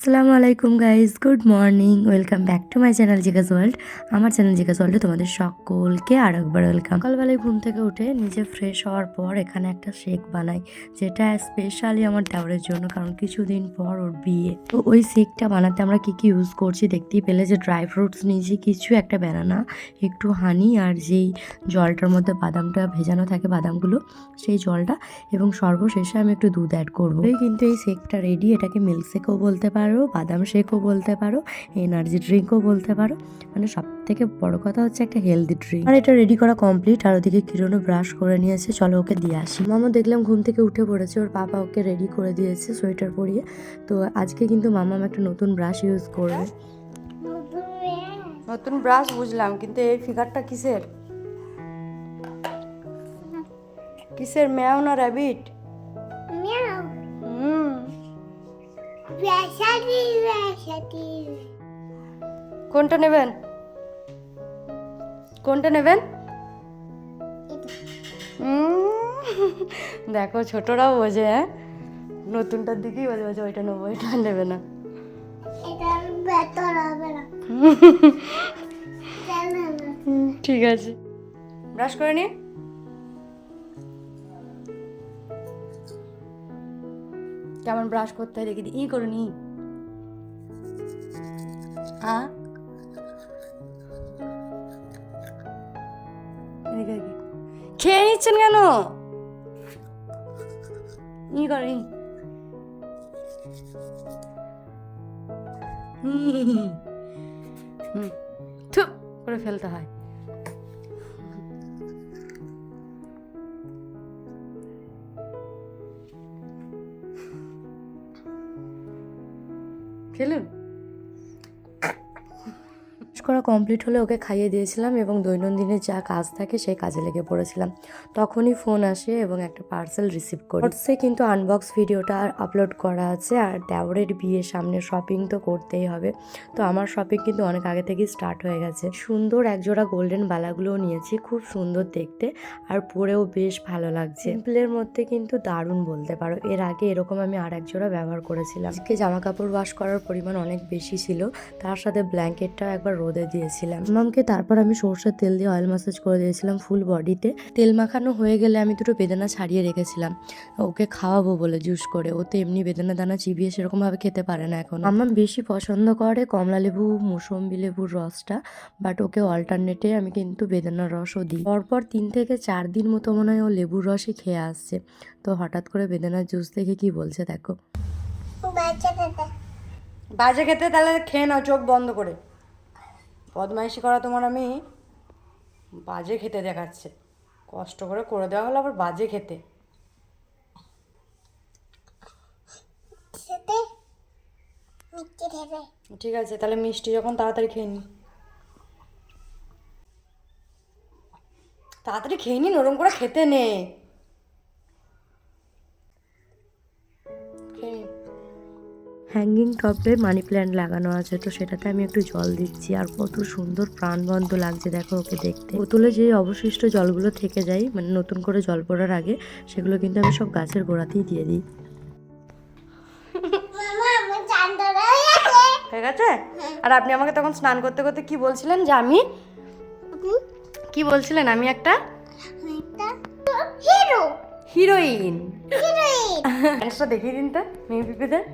আসসালামু আলাইকুম guys good morning welcome back to my channel Jigas World আমার channel Jigas ওয়ার্ল্ডে তোমাদের সকলকে আর একবার ওয়েলকাম সকালবেলায় ঘুম থেকে উঠে নিজে ফ্রেশ হওয়ার পর এখানে একটা শেক বানাই, যেটা স্পেশালি আমার দেওরের জন্য, কারণ কিছুদিন পর ওর বিয়ে। তো ওই শেকটা বানাতে আমরা কি কি ইউজ করছি দেখতেই পেলে যে ড্রাই ফ্রুটস নিয়েছি, কিছু একটা ব্যানানা একটু হানি আর যেই জলটার মধ্যে বাদামটা ভেজানো থাকে বাদামগুলো, সেই জলটা, এবং সর্বশেষে আমি একটু দুধ অ্যাড করব। কিন্তু এই শেকটা রেডি এটাকে মিল্ক শেকও বলতে পারো। বাদাম শেকও বলতে পারো এনার্জি ড্রিঙ্কও বলতে পারো। মানে সব থেকে বড় কথা হচ্ছে একটা হেলদি ড্রিঙ্ক আর এটা রেডি করা কমপ্লিট আর ওদিকে কিরণও ব্রাশ করে নিয়েছে চলো ওকে দিয়ে আসি। মামা দেখলাম ঘুম থেকে উঠে পড়েছে ওর পাপা ওকে রেডি করে দিয়েছে সোয়েটার পরিয়ে। তো আজকে কিন্তু মামাম একটা নতুন ব্রাশ ইউজ করবে। নতুন ব্রাশ বুঝলাম কিন্তু এই ফিগারটা কিসের? কিসের ম্যাও না র্যাবিট Meow. কোনটা নেবেন? কোনটা নেবেন? দেখো ছোটরাও বোঝে হ্যাঁ? নতুনটার দিকেই বোঝে বোঝে ওইটা নেব ওইটা নেবে না। ঠিক আছে। ব্রাশ করে নি কেমন ব্রাশ করতে হয় দেখি দি। ই এদিকে এদিকে। খেয়ে নিচ্ছেন কেন? ই কর হুম করে ফেলতে হয়। খেলুন ব্রাশ করা কমপ্লিট হলে ওকে খাইয়ে দিয়েছিলাম এবং দৈনন্দিনের যা কাজ থাকে সেই কাজে লেগে পড়েছিলাম। তখনই ফোন আসে এবং একটা পার্সেল রিসিভ করি। হোয়াটসে কিন্তু আনবক্স ভিডিওটা আপলোড করা আছে আর দেওরের বিয়ে সামনে শপিং তো করতেই হবে। তো আমার শপিং কিন্তু অনেক আগে থেকেই স্টার্ট হয়ে গেছে। সুন্দর একজোড়া গোল্ডেন বালাগুলোও নিয়েছি, খুব সুন্দর দেখতে আর পরেও বেশ ভালো লাগছে। সিম্পলের মধ্যে কিন্তু দারুণ বলতে পারো। এর আগে এরকম আমি আর এক জোড়া ব্যবহার করেছিলাম। আজকে জামা কাপড় ওয়াশ করার পরিমাণ অনেক বেশি ছিল। তার সাথে ব্ল্যাঙ্কেটটাও একবার রোদে দিয়েছিলাম। মামকে তারপর আমি সরষের তেল দিয়ে অয়েল ম্যাসাজ করে দিয়েছিলাম ফুল বডিতে তেল মাখানো হয়ে গেলে আমি দুটো বেদানা ছাড়িয়ে রেখেছিলাম। ওকে খাওয়াবো বলে জুস করে। ও তো এমনি বেদানা দানা চিবিয়ে সেরকমভাবে খেতে পারে না এখন। আমার বেশি পছন্দ করে কমলা লেবু মুসম্বি লেবুর রসটা বাট ওকে অল্টারনেটে আমি কিন্তু বেদানার রসও দিই। পরপর তিন থেকে চার দিন মতো মনে হয় ও লেবুর রসই খেয়ে আসছে। তো হঠাৎ করে বেদানার জুস দেখে কি বলছে দেখো। বাজে খেতে তাহলে খেয়ে নাও চোখ বন্ধ করে। বদমাইশি করা তোমার আমি বাজে খেতে দেখাচ্ছে। কষ্ট করে করে দেওয়া হলো আবার বাজে খেতে। ঠিক আছে তাহলে মিষ্টি যখন তাড়াতাড়ি খেয়ে নি। তাড়াতাড়ি খেয়ে নি নরম করে খেতে নে। হ্যাঙ্গিং টপে মানি প্ল্যান্ট লাগানো আছে তো সেটাতে আমি একটু জল দিচ্ছি। আর কত সুন্দর প্রাণবন্ত লাগছে দেখো ওকে দেখতে। বোতলে যে অবশিষ্ট জলগুলো থেকে যায় মানে নতুন করে জল পড়ার আগে সেগুলো কিন্তু আমি সব গাছের গোড়াতেই দিয়ে দিই। হয়ে গেছে। আর আপনি আমাকে তখন স্নান করতে করতে কি বলছিলেন যে আমি? কি বলছিলেন আমি একটা? হিরো হিরোইন হিরোইন দেখিয়ে দিন তো মেয়ে পিপিদের।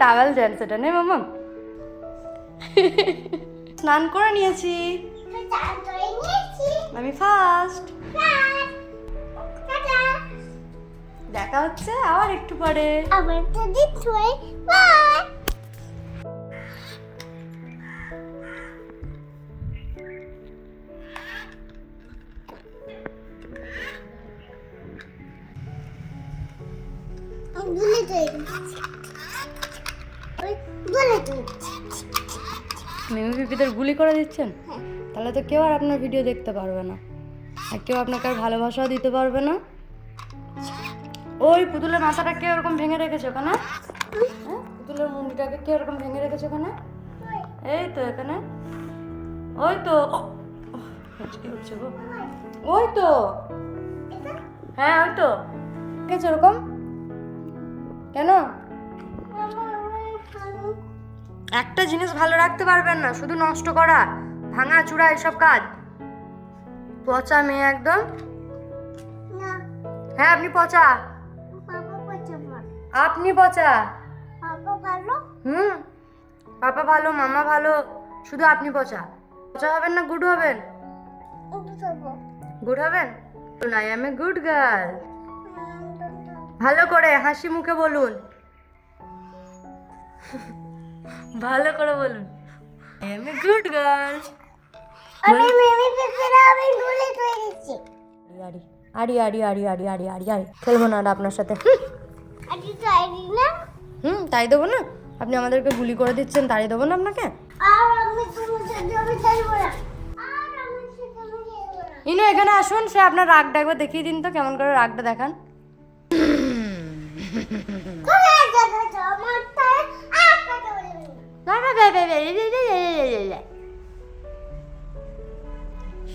টাওয়েল ড্যান্স এটা নে মামা। স্নান করে নিয়েছি। আমি ফার্স্ট দেখা হচ্ছে আবার একটু পরে। আবার তো দিচ্ছি বাই মেয়ে পিপিদের গুলি করে দিচ্ছেন? তাহলে তো কেউ আর আপনার ভিডিও দেখতে পারবে না। আর কেউ আপনাকে আর ভালোবাসাও দিতে পারবে না। ওই পুতুলের মাথাটা কে ওরকম ভেঙে রেখেছে ওখানে? হ্যাঁ? পুতুলের মুন্ডিটাকে কে ওরকম ভেঙে রেখেছে ওখানে? এই তো এখানে। ওই তো। ওই তো। হ্যাঁ ওই তো। কে ওরকম? কেন? মামা। একটা জিনিস ভালো রাখতে পারবেন না শুধু নষ্ট করা ভাঙা চূড়া এসব কাজ। পচা মেয়ে একদম? হ্যাঁ আপনি পচা। আপনি পচা। হুম। পাপা ভালো মামা ভালো শুধু আপনি পচা। পচা হবেন না গুড হবেন? গুড হবেন? I am a good girl ভালো করে হাসি মুখে বলুন। ভালো করে বলুন। এ গুড গার্ল আমি মিমি আমি গুলি আড়ি আড়ি আড়ি আড়ি আড়ি আড়ি আড়ি খেলব না আর আপনার সাথে। তাই না। হুম তাই দেবো না? আপনি আমাদেরকে গুলি করে দিচ্ছেন তাই দেবো না আপনাকে? আর আমি তোমার আমি আমি সাথে আমি খেলব না। ইনু এখানে আসুন সে আপনার রাগটা একবার দেখিয়ে দিন তো কেমন করে রাগটা দেখান কোথায় যাবে তো আমার তাই আর কথা বলবি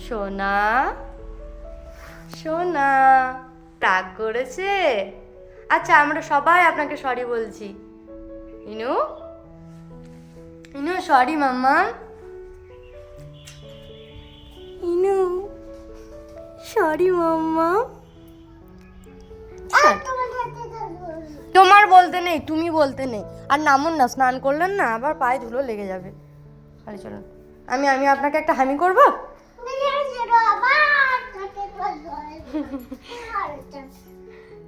সোনা সোনা রাগ করেছে। আচ্ছা আমরা সবাই আপনাকে সরি বলছি। Inu? Inu sorry mamma. Inu sorry mamma. তোমার বলতে নেই তুমি বলতে নেই। আর নামুন না স্নান করলেন না আবার পায়ে ধুলো লেগে যাবে। খালি চলুন আমি আমি আপনাকে একটা হামি করব।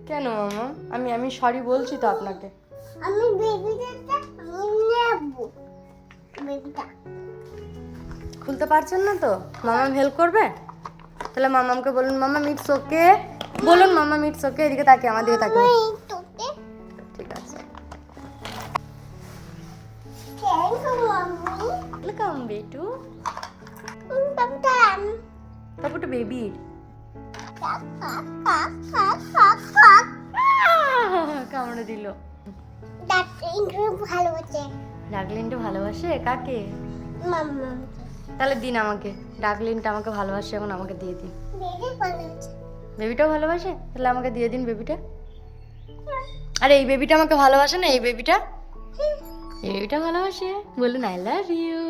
কেন মামা? আমি আমি সরি বলছি তো আপনাকে। আমি খুলতে পারছেন না তো? মামাম হেল্প করবে? তাহলে মামামকে বলুন মামা মিটস ওকে বলুন মামা মিটস ওকে এদিকে তাকে আমার দিকে তাকিয়ে। ওয়েলকাম বেটু বাবুটা আমি তারপর তো বেবির কামড়ে দিল ডাকলিনটা ভালোবাসে কাকে তাহলে দিন আমাকে ডাকলিনটা আমাকে ভালোবাসে এখন আমাকে দিয়ে দিন বেবিটাও ভালোবাসে তাহলে আমাকে দিয়ে দিন বেবিটা আরে এই বেবিটা আমাকে ভালোবাসে না এই বেবিটা বেবিটা ভালোবাসে? বলুন I love you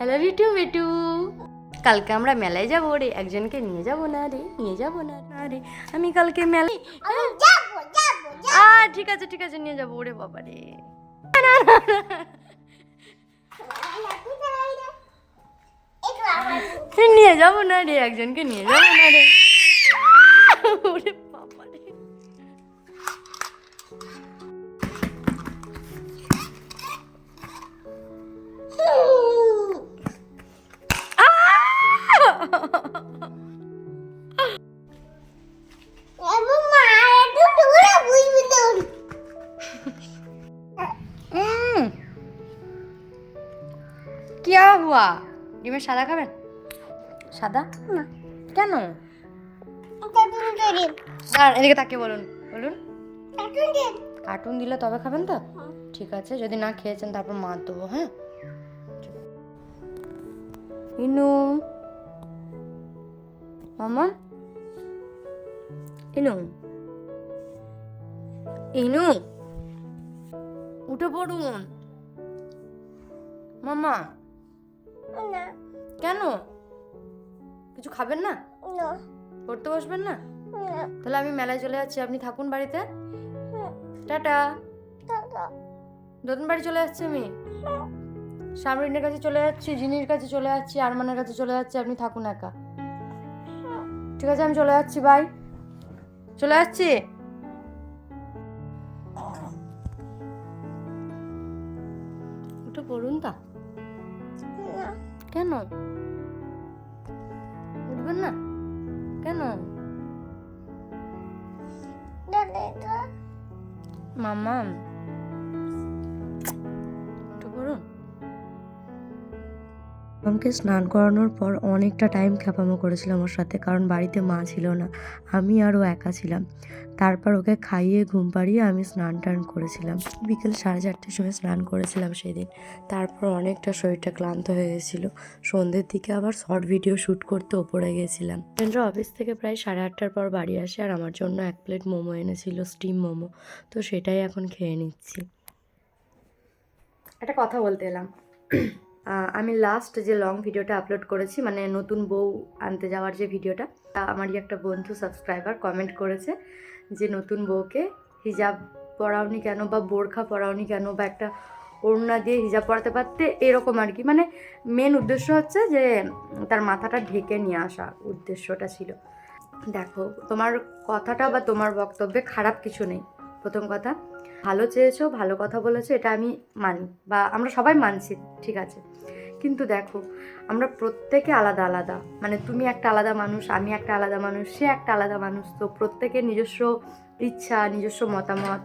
I love you too বেটু কালকে আমরা মেলায় যাব রে একজনকে নিয়ে যাব না রে নিয়ে যাব না না রে। আমি কালকে মেলায় ঠিক আছে ঠিক আছে নিয়ে যাব ওরে বাবা রে। নিয়ে যাব না রে একজনকে নিয়ে যাব না রে। ওরে বাবা রে। ডিমের সাদা খাবেন? সাদা? না। কেন? আর এদিকে তাকিয়ে বলুন বলুন। কার্টুন দিলে তবে খাবেন তো? ঠিক আছে যদি না খেয়েছেন তারপর মার দেবো হ্যাঁ? ইনু। মামা? ইনু। ইনু। উঠে পড়ুন। মামা। কেন? কিছু খাবেন না? পড়তে বসবেন না? তাহলে আমি মেলায় চলে যাচ্ছি আপনি থাকুন বাড়িতে। টাটা। নতুন বাড়ি চলে যাচ্ছি আমি? সামরিনের কাছে চলে যাচ্ছি জিনির কাছে চলে যাচ্ছি আরমানের কাছে চলে যাচ্ছি আপনি থাকুন একা। ঠিক আছে আমি চলে যাচ্ছি বাই। চলে যাচ্ছি? উঠবেন না? কেন? মামা আমাকে স্নান করানোর পর অনেকটা টাইম খ্যাপামো করেছিলাম ওর সাথে কারণ বাড়িতে মা ছিল না। আমি আর ও একা ছিলাম। তারপর ওকে খাইয়ে, ঘুম পাড়িয়ে আমি স্নান টান করেছিলাম। বিকেল সাড়ে চারটের সময় স্নান করেছিলাম সেদিন। তারপর অনেকটা শরীরটা ক্লান্ত হয়ে গেছিল। সন্ধ্যের দিকে আবার শর্ট ভিডিও শ্যুট করতে ওপরে গেছিলাম। ফ্রেন্ডরা অফিস থেকে প্রায় সাড়ে আটটার পর বাড়ি আসে আর আমার জন্য এক প্লেট মোমো এনেছিল, স্টিম মোমো। তো সেটাই এখন খেয়ে নিচ্ছি। একটা কথা বলতে এলাম। আমি লাস্ট যে লং ভিডিওটা আপলোড করেছি মানে নতুন বউ আনতে যাওয়ার যে ভিডিওটা আমারই একটা বন্ধু সাবস্ক্রাইবার কমেন্ট করেছে। যে নতুন বউকে হিজাব পরাওনি কেন বা বোরখা পরাওনি কেন বা একটা ওড়না দিয়ে হিজাব পরাতে পারতে এরকম আর কি। মানে মেন উদ্দেশ্য হচ্ছে যে তার মাথাটা ঢেকে নিয়ে আসা উদ্দেশ্যটা ছিল। দেখো, তোমার কথাটা বা তোমার বক্তব্যে খারাপ কিছু নেই। প্রথম কথা, ভালো চেয়েছো, ভালো কথা বলেছ, এটা আমি মানি বা আমরা সবাই মানছি, ঠিক আছে। কিন্তু দেখো, আমরা প্রত্যেকে আলাদা আলাদা। মানে তুমি একটা আলাদা মানুষ, আমি একটা আলাদা মানুষ, সে একটা আলাদা মানুষ। তো প্রত্যেকের নিজস্ব ইচ্ছা, নিজস্ব মতামত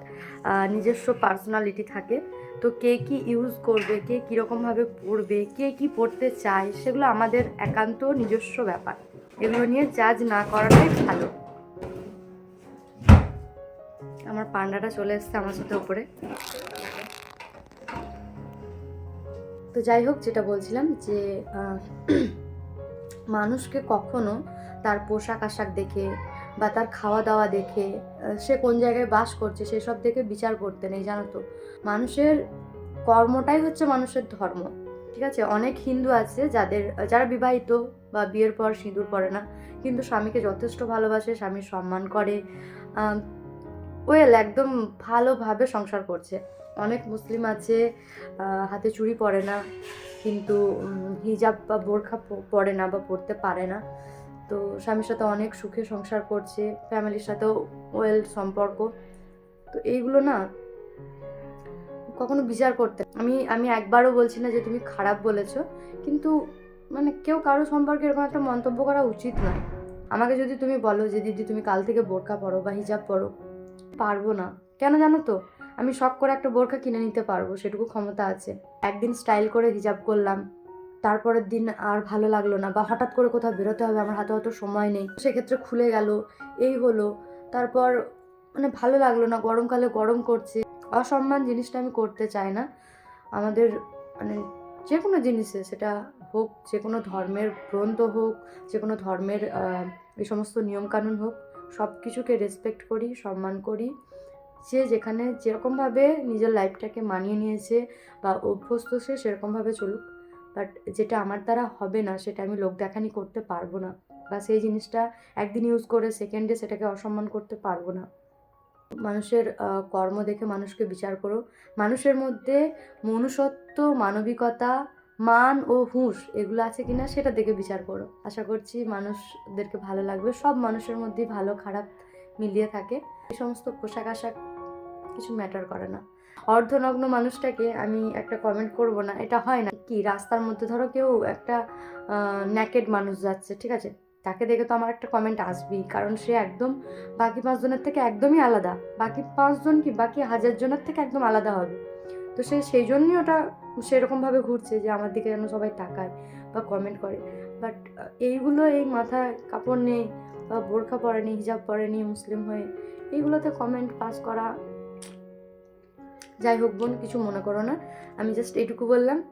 নিজস্ব পার্সোনালিটি থাকে। তো কে কি ইউজ করবে, কে কীরকমভাবে পড়বে, কে কি পড়তে চায়, সেগুলো আমাদের একান্ত নিজস্ব ব্যাপার। এগুলো নিয়ে জাজ না করাটাই ভালো। আমার পান্ডাটা চলে এসছে আমার সাথে উপরে। তো যাই হোক, যেটা বলছিলাম যে মানুষকে কখনো তার পোশাক আশাক দেখে বা তার খাওয়া দাওয়া দেখে সে কোন জায়গায় বাস করছে সেসব দেখে বিচার করতে নেই, জানো তো? মানুষের কর্মটাই হচ্ছে মানুষের ধর্ম, ঠিক আছে? অনেক হিন্দু আছে যাদের, যারা বিবাহিত বা বিয়ের পর সিঁদুর পরে না, কিন্তু স্বামীকে যথেষ্ট ভালোবাসে, স্বামীর সম্মান করে ওয়েল একদম ভালোভাবে সংসার করছে। অনেক মুসলিম আছে হাতে চুড়ি পরে না, কিন্তু হিজাব বা বোরখা পরে না বা পরতে পারে না। তো স্বামীর সাথে অনেক সুখে সংসার করছে, ফ্যামিলির সাথেও ওয়েল সম্পর্ক। তো এইগুলো না কখনো বিচার করতে আমি আমি একবারও বলছি না যে তুমি খারাপ বলেছ, কিন্তু মানে কেউ কারও সম্পর্কে এরকম একটা মন্তব্য করা উচিত নয়। আমাকে যদি তুমি বলো যে, দিদি, তুমি কাল থেকে বোরকা পরো বা হিজাব পরো। পারব না। কেন জানো তো? আমি শখ করে একটা বোরখা কিনে নিতে পারব, সেটুকু ক্ষমতা আছে। একদিন স্টাইল করে হিজাব করলাম। তারপরের দিন আর ভালো লাগল না বা হঠাৎ করে কোথাও বেরোতে হবে, আমার হাতে অত সময় নেই। সেক্ষেত্রে খুলে গেল, এই হলো। তারপর মানে ভালো লাগল না, গরমকালে গরম করছে। অসম্মান জিনিসটা আমি করতে চাই না। আমাদের মানে যে কোনো জিনিসে, সেটা হোক যে কোনো ধর্মের গ্রন্থ হোক যে কোনো ধর্মের এই সমস্ত নিয়মকানুন হোক সব কিছুকে রেসপেক্ট করি, সম্মান করি। সে যেখানে যেরকমভাবে নিজের লাইফটাকে মানিয়ে নিয়েছে বা অভ্যস্ত সে সেরকমভাবে চলুক। বাট যেটা আমার দ্বারা হবে না, সেটা আমি লোক দেখানি করতে পারব না বা সেই জিনিসটা একদিন ইউজ করে সেকেন্ডে সেটাকে অসম্মান করতে পারব না। মানুষের কর্ম দেখে মানুষকে বিচার করো। মানুষের মধ্যে মনুষ্যত্ব, মানবিকতা, মান ও হুঁশ এগুলো আছে কিনা সেটা দেখে বিচার করো। আশা করছি মানুষদেরকে ভালো লাগবে। সব মানুষের মধ্যেই ভালো খারাপ মিলিয়ে থাকে। এই সমস্ত পোশাক আশাক কিছু ম্যাটার করে না। অর্ধনগ্ন মানুষটাকে আমি একটা কমেন্ট করব না, এটা হয় না। কি, রাস্তার মধ্যে ধরো কেউ একটা ন্যাকেড মানুষ যাচ্ছে, ঠিক আছে? তাকে দেখে তো আমার একটা কমেন্ট আসবেই, কারণ সে একদম বাকি পাঁচজনের থেকে একদমই আলাদা। বাকি পাঁচজন কি, বাকি হাজার জনের থেকে একদম আলাদা হবে? তো সে সেই জন্যই ওটা সেরকমভাবে ঘুরছে যে আমার দিকে যেন সবাই তাকায় বা কমেন্ট করে। বাট এইগুলো এই মাথায় কাপড় নেই বা বোরখা পরেনি, হিজাব পরেনি, মুসলিম হয়ে, এইগুলোতে কমেন্ট পাস করা যাই হোক বোন, কিছু মনে করো না। আমি জাস্ট এইটুকু বললাম।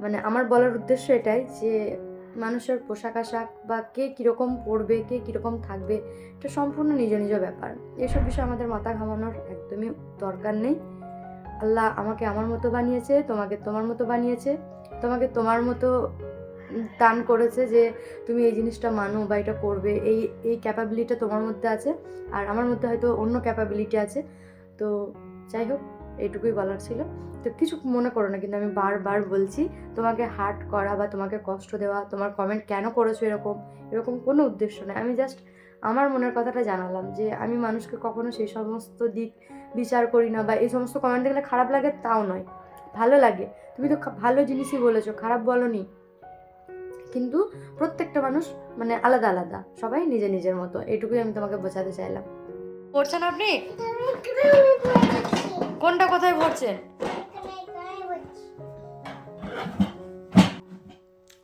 মানে আমার বলার উদ্দেশ্য এটাই যে, মানুষের পোশাক আশাক বা কে কীরকম পরবে, কে কীরকম থাকবে, এটা সম্পূর্ণ নিজ নিজ ব্যাপার। এসব বিষয়ে আমাদের মাথা ঘামানোর একদমই দরকার নেই। আল্লাহ আমাকে আমার মতো বানিয়েছে, তোমাকে তোমার মতো বানিয়েছে, তোমাকে তোমার মতো দান করেছে যে, তুমি এই জিনিসটা মানো বা এটা করবে। এই এই ক্যাপাবিলিটি তোমার মধ্যে আছে, আর আমার মধ্যে হয়তো অন্য ক্যাপাবিলিটি আছে। তো যাই হোক এইটুকুই বলার ছিল। তো কিছু মনে করো না কিন্তু আমি বারবার বলছি তোমাকে হার্ট করা বা তোমাকে কষ্ট দেওয়া তোমার কমেন্ট কেন করেছ এরকম এরকম কোনো উদ্দেশ্য নেই। আমি জাস্ট আমার মনের কথাটা জানালাম যে আমি মানুষকে কখনো সেই সমস্ত দিক বিচার করি না বা এই সমস্ত কমেন্ট দেখলে খারাপ লাগে তাও নয়। ভালো লাগে। তুমি তো ভালো জিনিসই বলেছ খারাপ বলনি। কিন্তু প্রত্যেকটা মানুষ মানে আলাদা আলাদা সবাই নিজে নিজের মতো। এটুকুই আমি তোমাকে বোঝাতে চাইলাম। পড়ছেন আপনি? কোনটা কোথায় বলছি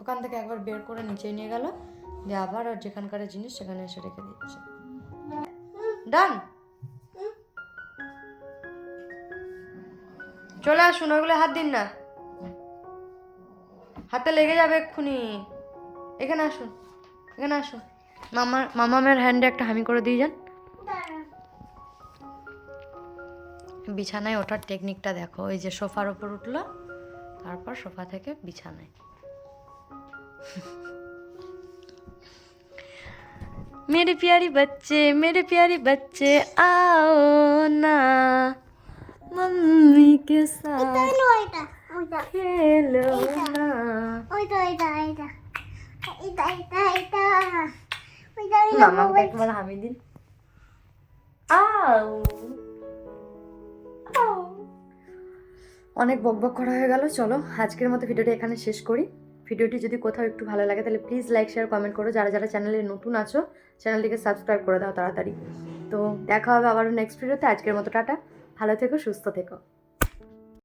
ওখান থেকে একবার বের করে নিচে নিয়ে গেল, দিয়ে আবার আর যেখানকার জিনিস সেখানে এসে রেখে দিচ্ছে। ডান? চলে আসুন, ওগুলো হাত দিন না। হাতে লেগে যাবে এক্ষুনি। এখানে আসুন এখানে আসুন। মামার মামামের হ্যান্ডে একটা হামি করে দিয়ে যান। বিছানায় ওঠার টেকনিকটা দেখো ওই যে সোফার ওপর উঠলো তারপর সোফা থেকে বিছানায় मेरे प्यारे बच्चे मेरे प्यारे बच्चे आओ ना मम्मी के साथ ওইটা ওইটা ওইটা खेलो ना ওইটা ওইটা ওইটা এটা এটা এটা অনেক বকবক করা হয়ে গেল, চলো আজকের মতো ভিডিওটি এখানে শেষ করি। ভিডিওটি যদি কোথাও একটু ভালো লাগে তাহলে প্লিজ লাইক শেয়ার কমেন্ট করো। যারা যারা চ্যানেলে নতুন আছো চ্যানেলটিকে সাবস্ক্রাইব করে দাও তাড়াতাড়ি। তো দেখা হবে আবারও নেক্সট ভিডিওতে আজকের মতো টাটা। ভালো থেকো, সুস্থ থেকো।